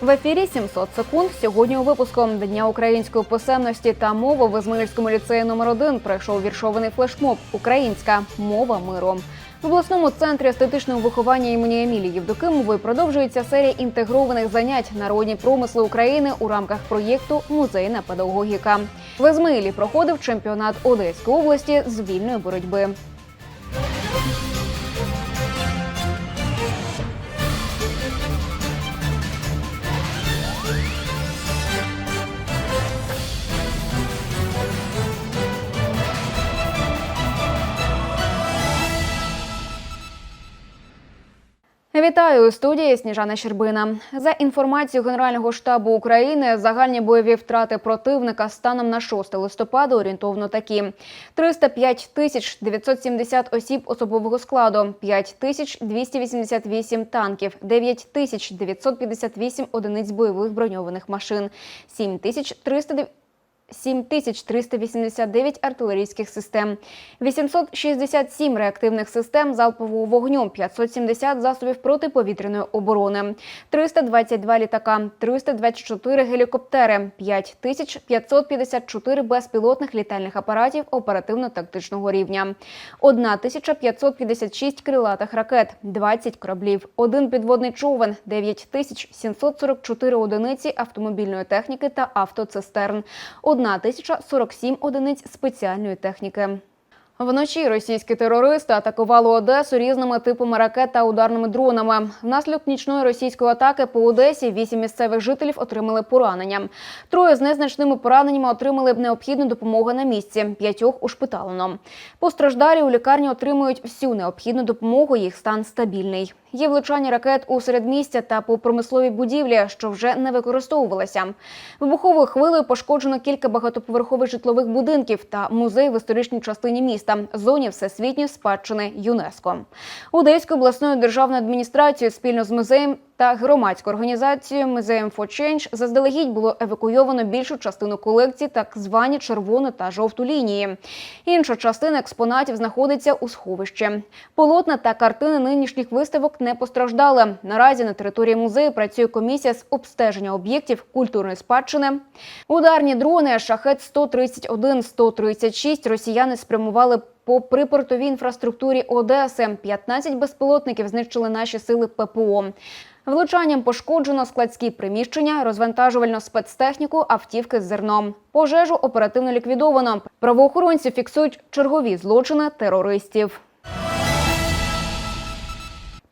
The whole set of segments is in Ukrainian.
В ефірі 700 секунд. Сьогодні у випуску Дня української писемності та мови в Ізмаїльському ліцеї номер 1 пройшов віршований флешмоб Українська мова миру. В обласному центрі естетичного виховання імені Емілії Євдокимової продовжується серія інтегрованих занять народні промисли України у рамках проєкту Музейна педагогіка. В Ізмаїлі проходив чемпіонат Одеської області з вільної боротьби. Вітаю у студії Сніжана Щербина. За інформацією Генерального штабу України, загальні бойові втрати противника станом на 6 листопада орієнтовно такі: 305 тисяч 970 осіб особового складу, 5 тисяч 288 танків, 9 тисяч 958 одиниць бойових броньованих машин, 7 тисяч 300 7389 артилерійських систем, 867 реактивних систем залпового вогню, 570 засобів протиповітряної оборони, 322 літака, 324 гелікоптери, 5554 безпілотних літальних апаратів оперативно-тактичного рівня, 1556 крилатих ракет, 20 кораблів, один підводний човен, 9744 одиниці автомобільної техніки та автоцистерн. 1047 одиниць спеціальної техніки. Вночі російські терористи атакували Одесу різними типами ракет та ударними дронами. Внаслідок нічної російської атаки по Одесі вісім місцевих жителів отримали поранення. Троє з незначними пораненнями отримали необхідну допомогу на місці. П'ятьох ушпиталено. Постраждалі у лікарні отримують всю необхідну допомогу. Їх стан стабільний. Є влучання ракет у середмістя та по промисловій будівлі, що вже не використовувалися. Вибуховою хвилею пошкоджено кілька багатоповерхових житлових будинків та музей в історичній частині міста, зоні всесвітньої спадщини ЮНЕСКО. Одеською обласною державною адміністрацією спільно з музеєм та громадською організацією Музеєм for Change заздалегідь було евакуйовано більшу частину колекції, так звані червону та жовту лінії. Інша частина експонатів знаходиться у сховищі. Полотна та картини нинішніх виставок не постраждали. Наразі на території музею працює комісія з обстеження об'єктів культурної спадщини. Ударні дрони шахет 131 136 росіяни спрямували по припортовій інфраструктурі Одеси. 15 безпілотників знищили наші сили ППО. Влучанням пошкоджено складські приміщення, розвантажувальну спецтехніку, автівки з зерном. Пожежу оперативно ліквідовано. Правоохоронці фіксують чергові злочини терористів.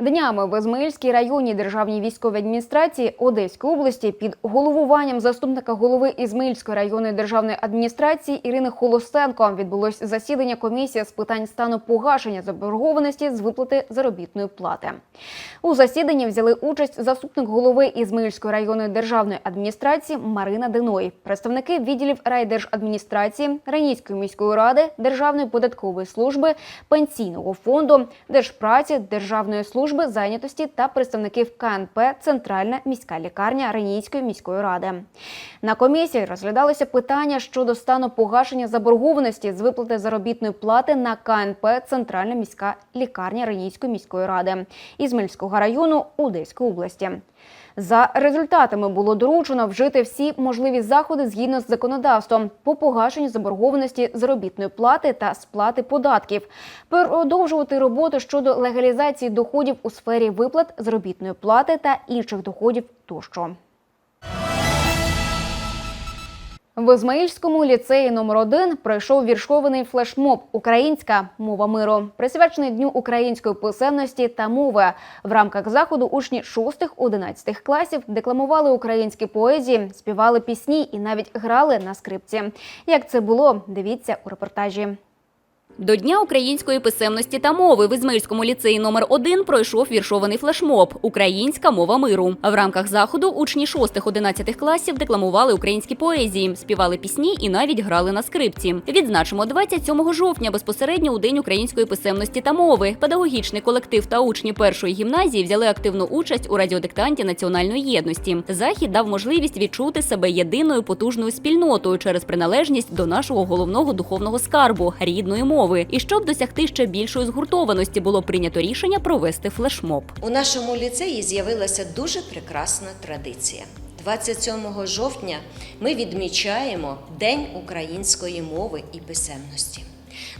Днями в Ізмаїльській районній державній військовій адміністрації Одеської області під головуванням заступника голови Ізмаїльської районної державної адміністрації Ірини Холостенко відбулось засідання комісії з питань стану погашення заборгованості з виплати заробітної плати. У засіданні взяли участь заступник голови Ізмаїльської районної державної адміністрації Марина Деной, представники відділів райдержадміністрації, Райнійської міської ради, Державної податкової служби, пенсійного фонду, держпраці, державної служби зайнятості та представників КНП Центральна міська лікарня Ренійської міської ради. На комісії розглядалося питання щодо стану погашення заборгованості з виплати заробітної плати на КНП Центральна міська лікарня Ренійської міської ради Ізмельського району Одеської області. За результатами було доручено вжити всі можливі заходи згідно з законодавством по погашенню заборгованості заробітної плати та сплати податків, продовжувати роботу щодо легалізації доходів у сфері виплат заробітної плати та інших доходів тощо. В Ізмаїльському ліцеї номер 1 пройшов віршований флешмоб Українська мова миру, присвячений дню української писемності та мови. В рамках заходу учні 6-11 класів декламували українські поезії, співали пісні і навіть грали на скрипці. Як це було, дивіться у репортажі. До Дня української писемності та мови в Ізмаїльському ліцеї номер 1 пройшов віршований флешмоб Українська мова миру. В рамках заходу учні 6-11 класів декламували українські поезії, співали пісні і навіть грали на скрипці. Відзначимо 27 жовтня безпосередньо у День української писемності та мови. Педагогічний колектив та учні першої гімназії взяли активну участь у радіодиктанті національної єдності. Захід дав можливість відчути себе єдиною потужною спільнотою через приналежність до нашого головного духовного скарбу рідної мови. І щоб досягти ще більшої згуртованості, було прийнято рішення провести флешмоб. У нашому ліцеї з'явилася дуже прекрасна традиція. 27 жовтня ми відмічаємо День української мови і писемності.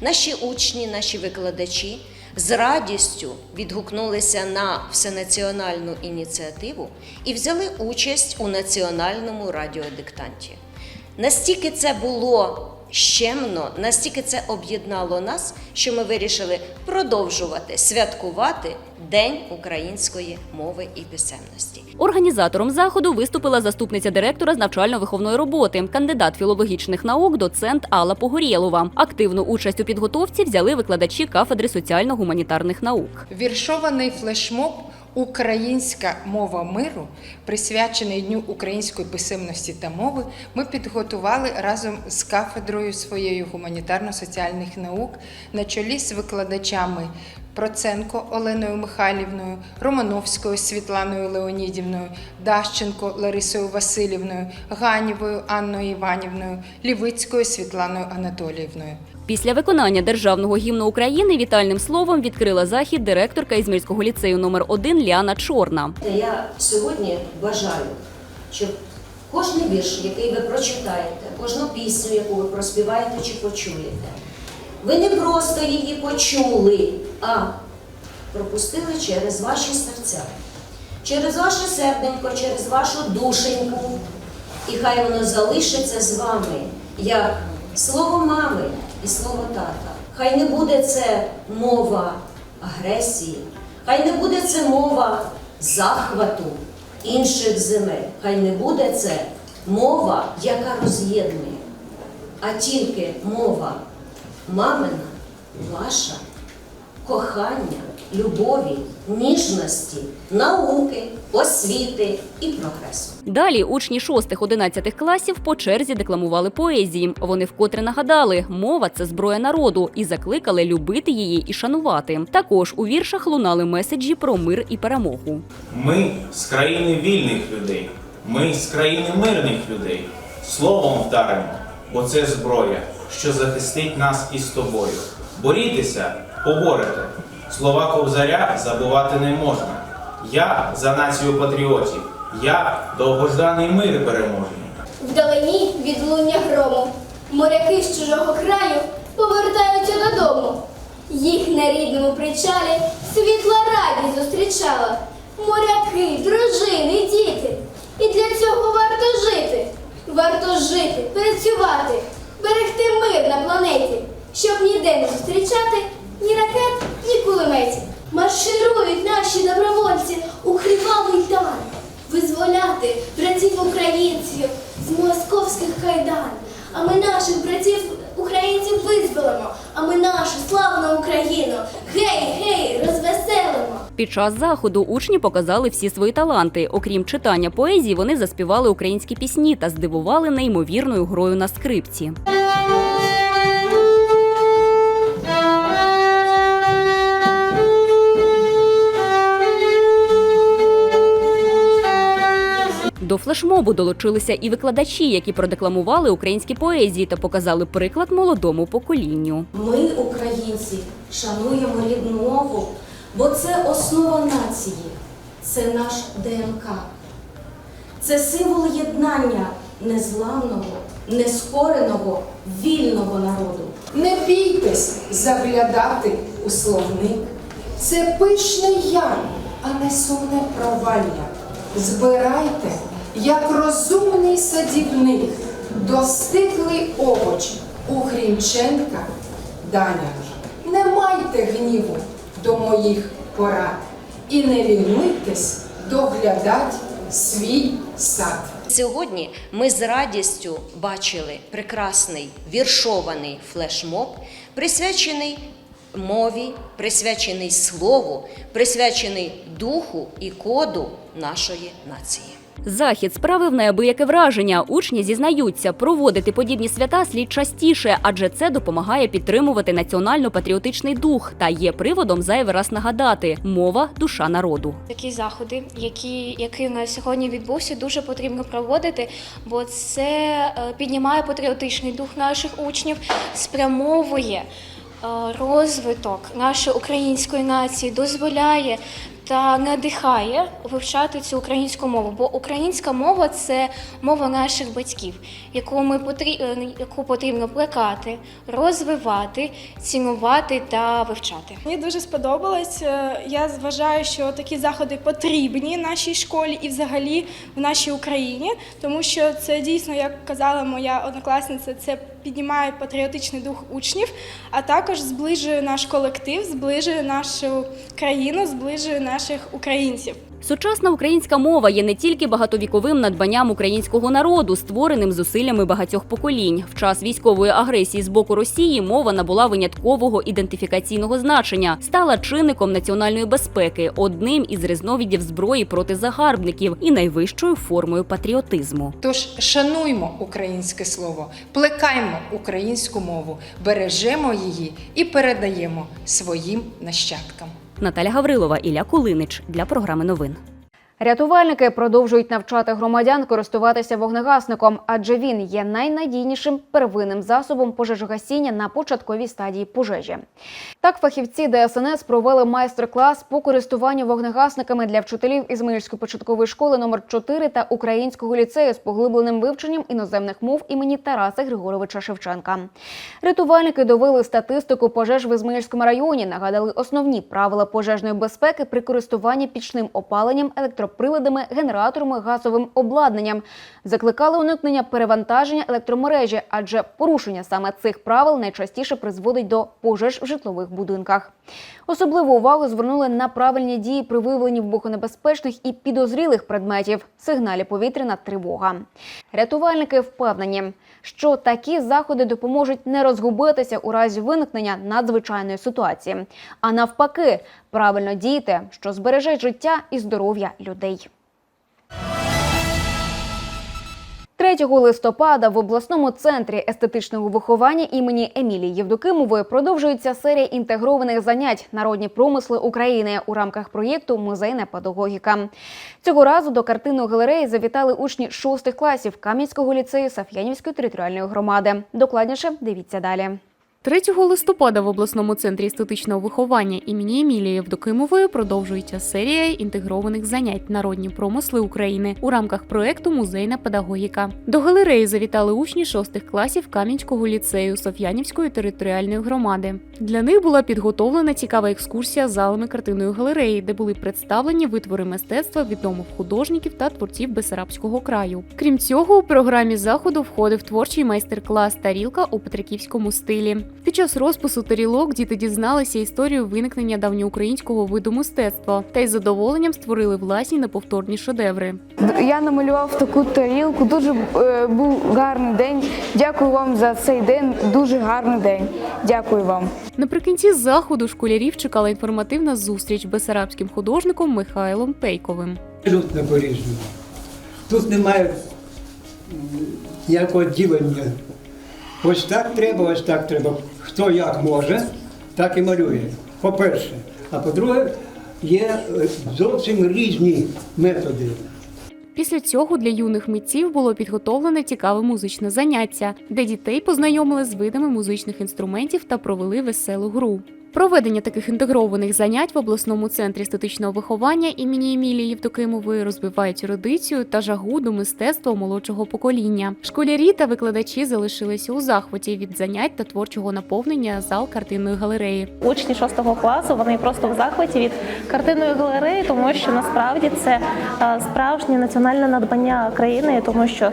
Наші учні, наші викладачі з радістю відгукнулися на всенаціональну ініціативу і взяли участь у національному радіодиктанті. Настільки це було щемно, настільки це об'єднало нас, що ми вирішили продовжувати святкувати День української мови і писемності. Організатором заходу виступила заступниця директора з навчально-виховної роботи, кандидат філологічних наук, доцент Алла Погорєлова. Активну участь у підготовці взяли викладачі кафедри соціально-гуманітарних наук. Віршований флешмоб Українська мова миру, присвячений Дню української писемності та мови, ми підготували разом з кафедрою своєю гуманітарно-соціальних наук на чолі з викладачами Проценко Оленою Михайлівною, Романовською Світланою Леонідівною, Дащенко Ларисою Васильівною, Ганєвою Анною Іванівною, Лівицькою Світланою Анатоліївною. Після виконання державного гімну України вітальним словом відкрила захід директорка Ізмірського ліцею номер 1 Ліана Чорна. Я сьогодні бажаю, щоб кожний вірш, який ви прочитаєте, кожну пісню, яку ви проспіваєте чи почуєте, ви не просто її почули, а пропустили через ваші серця, через ваше серденько, через вашу душеньку. І хай воно залишиться з вами, як слово мами і слово тата. Хай не буде це мова агресії, хай не буде це мова захвату інших земель, хай не буде це мова, яка роз'єднує, а тільки мова мамина, ваша, кохання, любові, ніжності, науки, освіти і прогресу. Далі учні 6-11 класів по черзі декламували поезії. Вони вкотре нагадали, мова це зброя народу і закликали любити її і шанувати. Також у віршах лунали меседжі про мир і перемогу. Ми з країни вільних людей, ми з країни мирних людей. Словом вдаримо, бо це зброя, що захистить нас із тобою. Борітеся, поборете. Слова ковзаря забувати не можна. Я за націю патріотів, я довгожданий мир переможний. Вдалині від луння грому моряки з чужого краю повертаються додому. Їх на рідному причалі світла радість зустрічала. Моряки, дружини, діти. І для цього варто жити. Варто жити, працювати, берегти мир на планеті, щоб ніде не зустрічати ні ракет, ні кулеметів. Марширують наші добровольці у кривавий дан визволяти братів українців з московських кайдан. А ми наших братів українців визволимо, а ми нашу славну Україну гей, гей, розвеселимо. Під час заходу учні показали всі свої таланти. Окрім читання поезії, вони заспівали українські пісні та здивували неймовірною грою на скрипці. До флешмобу долучилися і викладачі, які продекламували українські поезії та показали приклад молодому поколінню. Ми, українці, шануємо рідну мову, бо це основа нації, це наш ДНК. Це символ єднання незламного, нескореного, вільного народу. Не бійтесь заглядати у словник. Це пишний яр, а не сумне провалля. Збирайте, як розумний садівник, достиглий овоч у Грінченка Даня. Не майте гніву до моїх порад і не лінуйтесь доглядать свій сад. Сьогодні ми з радістю бачили прекрасний віршований флешмоб, присвячений мові, присвячений слову, присвячений духу і коду нашої нації. Захід справив неабияке враження. Учні зізнаються, проводити подібні свята слід частіше, адже це допомагає підтримувати національно-патріотичний дух та є приводом зайвий раз нагадати мова душа народу. Такі заходи, які, які у нас сьогодні відбувся, дуже потрібно проводити, бо це е, піднімає патріотичний дух наших учнів, спрямовує розвиток нашої української нації, дозволяє та надихає вивчати цю українську мову. Бо українська мова це мова наших батьків, яку ми е, яку потрібно плекати, розвивати, цінувати та вивчати. Мені дуже сподобалось. Е, Я вважаю, що такі заходи потрібні нашій школі і взагалі в нашій Україні, тому що це дійсно, як казала моя однокласниця, це піднімає патріотичний дух учнів, а також зближує наш колектив, зближує нашу країну, зближує наших українців. Сучасна українська мова є не тільки багатовіковим надбанням українського народу, створеним зусиллями багатьох поколінь. В час військової агресії з боку Росії мова набула виняткового ідентифікаційного значення, стала чинником національної безпеки, одним із різновидів зброї проти загарбників і найвищою формою патріотизму. Тож шануймо українське слово, плекаймо українську мову, бережемо її і передаємо своїм нащадкам. Наталя Гаврилова, Ілля Кулинич для програми новин. Рятувальники продовжують навчати громадян користуватися вогнегасником, адже він є найнадійнішим первинним засобом пожежогасіння на початковій стадії пожежі. Так, фахівці ДСНС провели майстер-клас по користуванню вогнегасниками для вчителів Ізмаїльської початкової школи номер 4 та українського ліцею з поглибленим вивченням іноземних мов імені Тараса Григоровича Шевченка. Рятувальники довели статистику пожеж в Ізмаїльському районі, нагадали основні правила пожежної безпеки при користуванні пічним опаленням, електроприладами, генераторами, газовим обладнанням. Закликали уникнення перевантаження електромережі, адже порушення саме цих правил найчастіше призводить до пожеж в житлових будинках. Особливу увагу звернули на правильні дії при виявленні вибухонебезпечних і підозрілих предметів сигналі повітряна тривога. Рятувальники впевнені, що такі заходи допоможуть не розгубитися у разі виникнення надзвичайної ситуації, а навпаки, правильно діяти, що збереже життя і здоров'я людей. 3 листопада в обласному центрі естетичного виховання імені Емілії Євдокимової продовжується серія інтегрованих занять народні промисли України у рамках проєкту Музейна педагогіка. Цього разу до картинної галереї завітали учні шостих класів Кам'янського ліцею Саф'янівської територіальної громади. Докладніше дивіться далі. 3 листопада в обласному центрі естетичного виховання імені Емілії Євдокимової продовжується серія інтегрованих занять народні промисли України у рамках проекту Музейна педагогіка. До галереї завітали учні шостих класів Кам'янського ліцею Соф'янівської територіальної громади. Для них була підготовлена цікава екскурсія залами картинної галереї, де були представлені витвори мистецтва відомих художників та творців Бесарабського краю. Крім цього, у програмі заходу входив творчий майстер-клас Тарілка у петриківському стилі. Під час розпису тарілок діти дізналися історію виникнення давньоукраїнського виду мистецтва та із задоволенням створили власні неповторні шедеври. Я намалював таку тарілку. Дуже е, був гарний день. Дякую вам за цей день. Дуже гарний день. Дякую вам. Наприкінці заходу школярів чекала інформативна зустріч з бесарабським художником Михайлом Пейковим. Абсолютно по-різному. Тут немає ніякого ділення. Ось так треба, ось так треба. Хто як може, так і малює. По-перше. А по-друге, є е, зовсім різні методи. Після цього для юних митців було підготовлене цікаве музичне заняття, де дітей познайомили з видами музичних інструментів та провели веселу гру. Проведення таких інтегрованих занять в обласному центрі естетичного виховання імені Емілії Євдокимової розвивають ерудицію та жагу до мистецтва молодшого покоління. Школярі та викладачі залишилися у захваті від занять та творчого наповнення зал картинної галереї. Учні 6 класу вони просто в захваті від картинної галереї, тому що насправді це е, справжнє національне надбання країни, тому що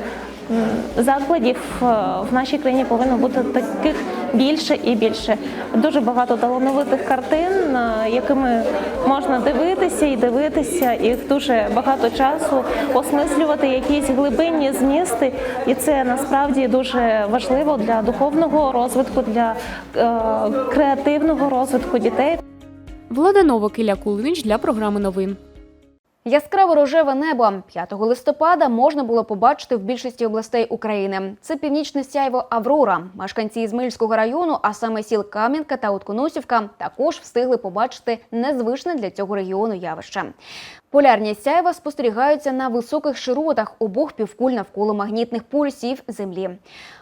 закладів е, в нашій країні повинно бути таких більше і більше. Дуже багато талановитих картин, е, якими можна дивитися і дивитися, і дуже багато часу осмислювати якісь глибинні змісти. І це насправді дуже важливо для духовного розвитку, для е, креативного розвитку дітей. Влада Новак, Ілля Кулинич для програми новин. Яскраво рожеве небо 5 листопада можна було побачити в більшості областей України. Це північне сяйво Аврора. Мешканці Ізмильського району, а саме сіл Кам'янка та Утконосівка, також встигли побачити незвичне для цього регіону явище. Полярні сяйва спостерігаються на високих широтах обох півкуль навколо магнітних полюсів Землі.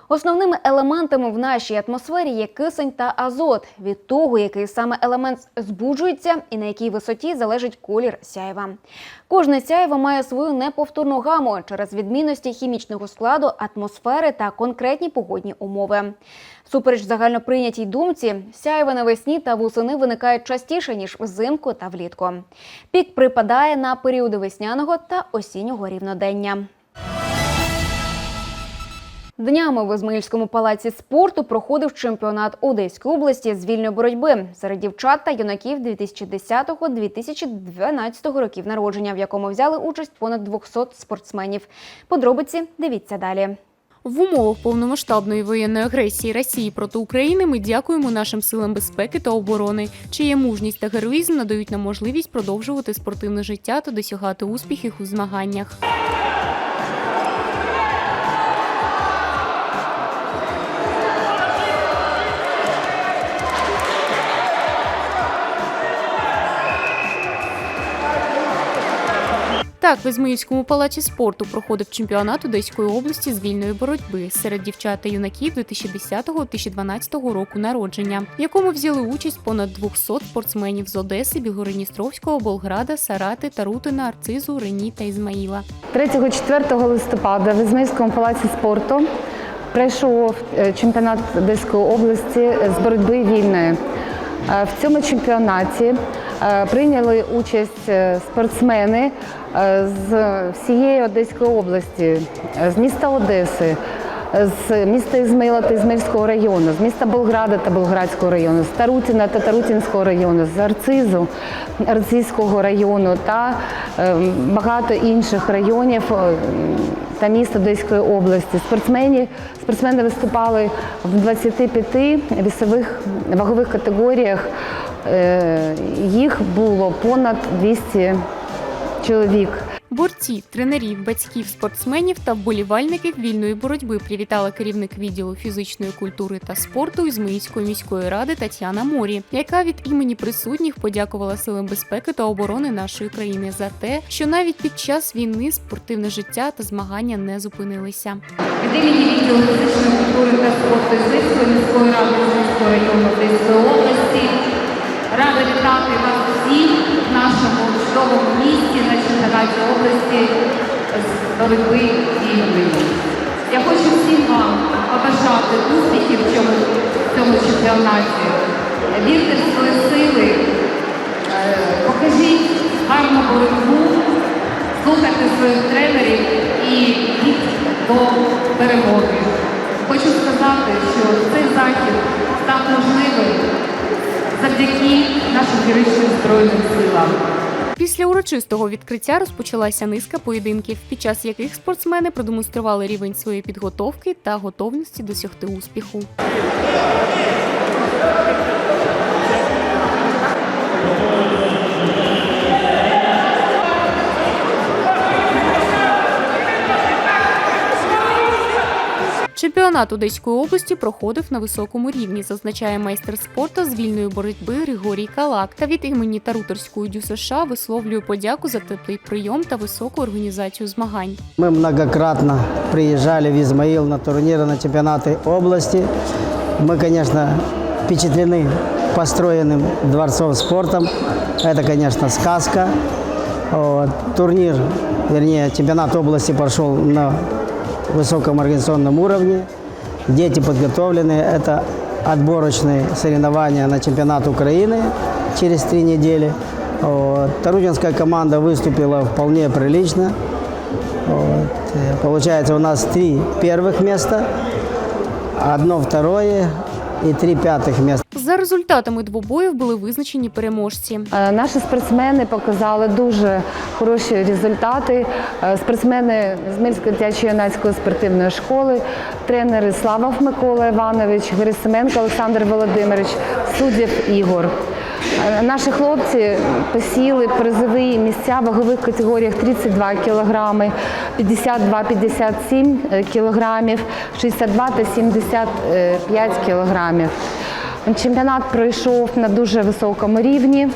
Основними елементами в нашій атмосфері є кисень та азот. Від того, який саме елемент збуджується і на якій висоті залежить колір сяйва. Кожне сяйво має свою неповторну гаму через відмінності хімічного складу, атмосфери та конкретні погодні умови. Супереч загальноприйнятій думці, сяйва навесні та восени виникають частіше ніж взимку та влітку. Пік припадає на періоди весняного та осіннього рівнодення. Днями в Ізмаїльському палаці спорту проходив чемпіонат Одеської області з вільної боротьби серед дівчат та юнаків 2010-2012 років народження, в якому взяли участь понад 200 спортсменів. Подробиці дивіться далі. В умовах повномасштабної воєнної агресії Росії проти України ми дякуємо нашим силам безпеки та оборони, чиє мужність та героїзм надають нам можливість продовжувати спортивне життя та досягати успіхів у змаганнях. Так, в Ізмаїльському палаці спорту проходив чемпіонат Одеської області з вільної боротьби серед дівчат та юнаків 2010-2012 року народження, в якому взяли участь понад 200 спортсменів з Одеси, Білгородністровського, Болграда, Сарати, Тарутина, Арцизу, Рені та Ізмаїла. 3-4 листопада в Ізмаїльському палаці спорту пройшов е, чемпіонат Одеської області з боротьби вільної. Е, В цьому чемпіонаті прийняли участь е, спортсмени е, з всієї Одеської області, е, з міста Одеси, е, з міста Ізмаїла та Ізмаїльського району, з міста Болграда та Болградського району, з Тарутіна та Тарутінського району, з Арцизу, Арцизького району та е, багато інших районів е, та міст Одеської області. Спортсмені, спортсмени виступали в 25 вісових вагових категоріях. Е, Їх було понад 200 чоловік. Борці, тренерів, батьків, спортсменів та вболівальників вільної боротьби привітала керівник відділу фізичної культури та спорту Ізмаїльської міської ради Тетяна Морі, яка від імені присутніх подякувала силам безпеки та оборони нашої країни за те, що навіть під час війни спортивне життя та змагання не зупинилися. Від відділу фізичної культури та спорту Ізмаїльської міської ради Ізмаїльського району Одеської області рада вітати вас всіх в нашому чудовому місті області з боротьби вільної. Я хочу всім вам побажати успіхів в цьому, цьому чемпіонаті. Вірте в свої сили, е, покажіть гарну боротьбу, слухайте своїх тренерів і йдіть до перемоги. Хочу сказати, що цей захід став можливим завдяки нашим героїчним збройним силам. Після урочистого відкриття розпочалася низка поєдинків, під час яких спортсмени продемонстрували рівень своєї підготовки та готовності досягти успіху. Чемпіонат Одеської області проходив на високому рівні, зазначає майстер спорту з вільної боротьби Григорій Калак. Та від імені Таруторської дю США висловлює подяку за теплий прийом та високу організацію змагань. Мы многократно приезжали в Измаил на турниры, на чемпионаты области. Мы, конечно, впечатлены построенным дворцом спортом. Это, конечно, сказка. Вот. Турнир, вернее, чемпионат области прошел на высоком организационном уровне. Дети подготовлены. Это отборочные соревнования на чемпионат Украины через три недели. Вот. Тарутинская команда выступила вполне прилично. Вот. Получается, у нас три первых места, одно второе и три пятых места. За результатами двобоїв були визначені переможці. Е, Наші спортсмени показали дуже хороші результати. Е, Спортсмени з Мильської дитячої юнацької спортивної школи, тренери Славов Микола Іванович, Герасименко Олександр Володимирович, Суддів Ігор. Е, Наші хлопці посіли призові місця в вагових категоріях 32 кілограми, 52-57 кілограмів, 62 та 75 кілограмів. Чемпіонат пройшов на дуже високому рівні.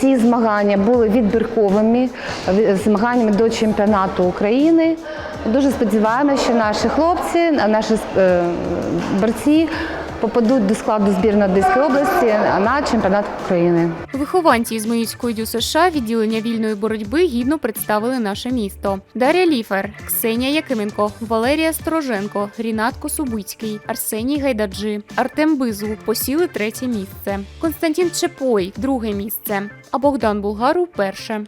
Ці змагання були відбірковими змаганнями до чемпіонату України. Дуже сподіваємося, що наші хлопці, наші е, борці попадуть до складу збірної Одеської області на чемпіонат України. Вихованці Ізмаїльської дю США відділення вільної боротьби гідно представили наше місто. Дар'я Ліфер, Ксенія Якименко, Валерія Стороженко, Рінат Косубицький, Арсеній Гайдаджи, Артем Бизу посіли третє місце. Константин Чепой друге місце. А Богдан Булгару перше.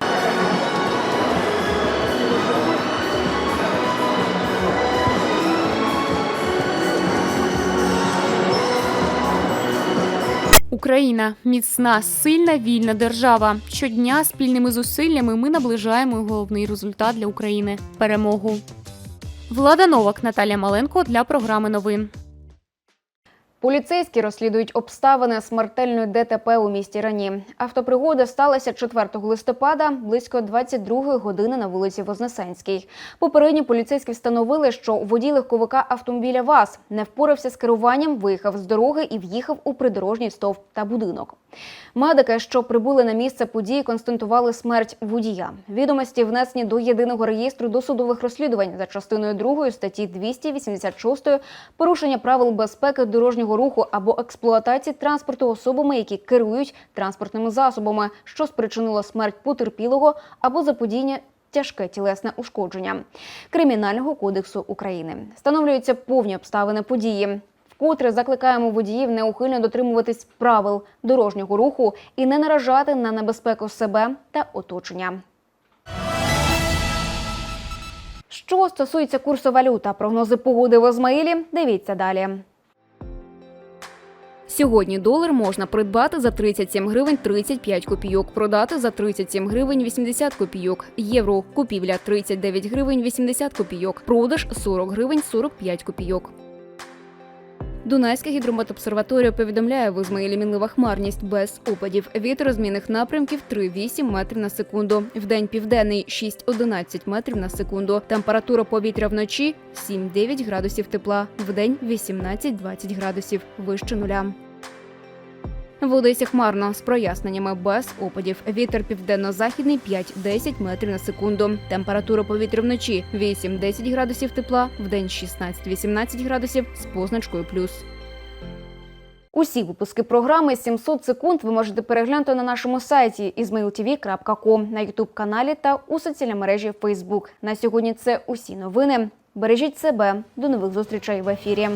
Україна міцна, сильна, вільна держава. Щодня спільними зусиллями ми наближаємо головний результат для України перемогу. Влада Новак, Наталія Маленко для програми новин. Поліцейські розслідують обставини смертельної ДТП у місті Рані. Автопригода сталася 4 листопада близько 22 години на вулиці Вознесенській. Попередньо поліцейські встановили, що водій легковика автомобіля ВАЗ не впорався з керуванням, виїхав з дороги і в'їхав у придорожній стовп та будинок. Медики, що прибули на місце події, констатували смерть водія. Відомості внесені до єдиного реєстру досудових розслідувань за частиною 2 статті 286 порушення правил безпеки дорожнього руху або експлуатації транспорту особами, які керують транспортними засобами, що спричинило смерть потерпілого або заподіяння тяжке тілесне ушкодження Кримінального кодексу України. Встановлюються повні обставини події. Вкотре закликаємо водіїв неухильно дотримуватись правил дорожнього руху і не наражати на небезпеку себе та оточення. Що стосується курсу валют та прогнози погоди в Ізмаїлі, дивіться далі. Сьогодні долар можна придбати за 37 гривень 35 копійок, продати за 37 гривень 80 копійок. Євро купівля 39 гривень 80 копійок, продаж 40 гривень 45 копійок. Дунайська гідрометобсерваторія повідомляє в Ізмаїлі мінлива хмарність без опадів. Вітер змінних напрямків 3-8 метрів на секунду. Вдень південний 6-11 метрів на секунду. Температура повітря вночі 7-9 градусів тепла. Вдень 18-20 градусів вище нуля. В Одесі хмарно з проясненнями без опадів. Вітер південно-західний 5-10 метрів на секунду. Температура повітря вночі 8-10 градусів тепла, вдень 16-18 градусів з позначкою плюс. Усі випуски програми «700 секунд ви можете переглянути на нашому сайті izmailtv.com, на ютуб каналі та у соціальній мережі Facebook. На сьогодні це усі новини. Бережіть себе. До нових зустрічей в ефірі.